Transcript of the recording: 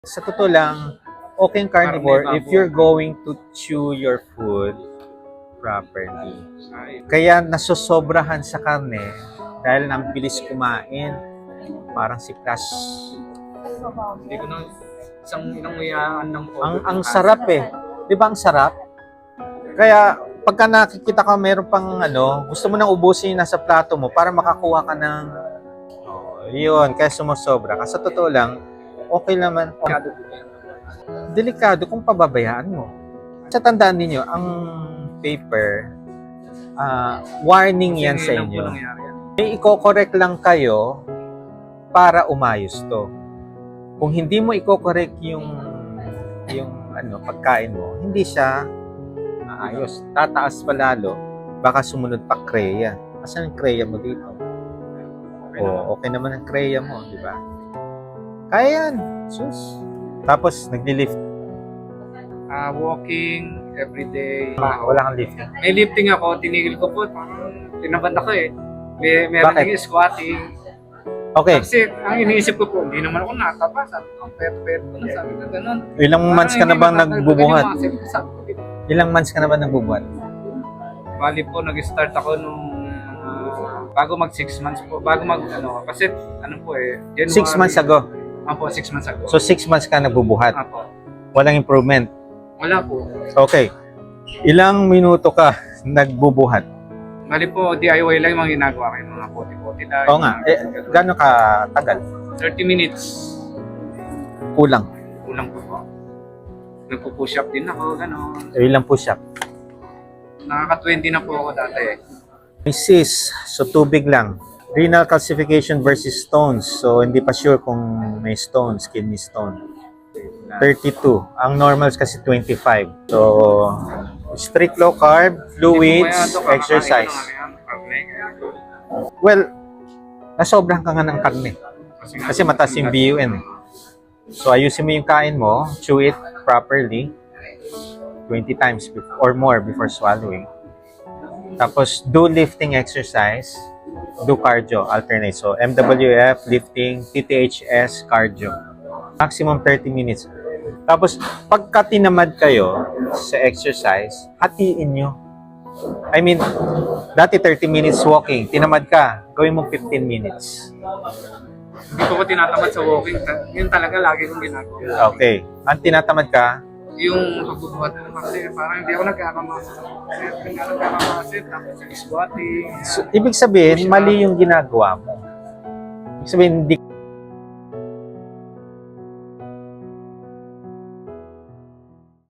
Sa totoo lang, okay carnivore if you're going to chew your food properly. Ay, Kaya nasusobrahan sa karne dahil ang bilis kumain. Parang si Flash. hindi ko na isang inanguyaan ng po. Ang, ang sarap eh. Di ba ang sarap? Kaya pagka nakikita ka meron pang ano, gusto mo nang ubusin yung nasa plato mo para makakuha ka ng oh, yun, kaya sumusobra ka. Sa totoo lang, okay naman. Delikado kung pababayaan mo. Sa tandaan ninyo, ang paper, ah, warning yan sa inyo. May i-correct lang kayo para umayos to. Kung hindi mo i-correct yung yung ano pagkain mo, hindi siya aayos. Tataas pa lalo, baka sumunod pa kreya. Asan ang kreya mo dito? O, okay naman ang kreya mo, di ba? Kaya yan. Sus. Tapos, nagli-lift. Ah, walking, everyday. Wala kang lifting. May lifting ako, tinigil ko po. Parang tinabad ako eh. May, meron Bakit? din squatting. Okay. Kasi ang iniisip ko po, hindi naman ako natapa. Sabi ko, pet-pet ko na. Sabi ko, ganun. Ilang months ka na bang nagbubuhat? Sabi ko, Ilang months ka na ba nagbubuhat? Bali po, nag-start ako nung ah, bago mag 6 months po. Bago mag, ano, kasi ano po eh. January, Six months ago. Apo, 6 months ago. So, six months ka nagbubuhat. Apo. Walang improvement. Wala po. Okay. Ilang minuto ka nagbubuhat? Bali po, DIY lang yung mga ginagawa ko. Mga puti-puti lang. Oo nga. Eh, gano'n ka tagal? 30 minutes. Kulang. Kulang po po. Nagpo-push up din ako, gano'n. Eh, ilang push-up? Nakaka-20 na po ako dati. Cyst. So, tubig lang. Renal calcification versus stones. So, hindi pa sure kung may stones, kidney stone. 32. Ang normals kasi 25. So, strict low carb, fluids, exercise. Well, nasobrahan ka nga ng karne. Kasi mataas yung BUN. So, ayusin mo yung kain mo, chew it properly 20 times before, or more before swallowing. Tapos, do lifting exercise, do cardio, alternate. So, MWF, lifting, TTHS, cardio. Maximum 30 minutes. Tapos, pagka tinamad kayo sa exercise, hatiin nyo. I mean, dati 30 minutes walking, tinamad ka, gawin mo 15 minutes. Hindi ko ko tinatamad sa walking. Yun talaga lagi kong ginagawa. Okay. Ang tinatamad ka, Yung pagbubuhat na kasi parang hindi ako nagkakamasit. Hindi ako nagkakamasit. Tapos squatting. so, ibig sabihin, mali yung ginagawa mo. Ibig sabihin, hindi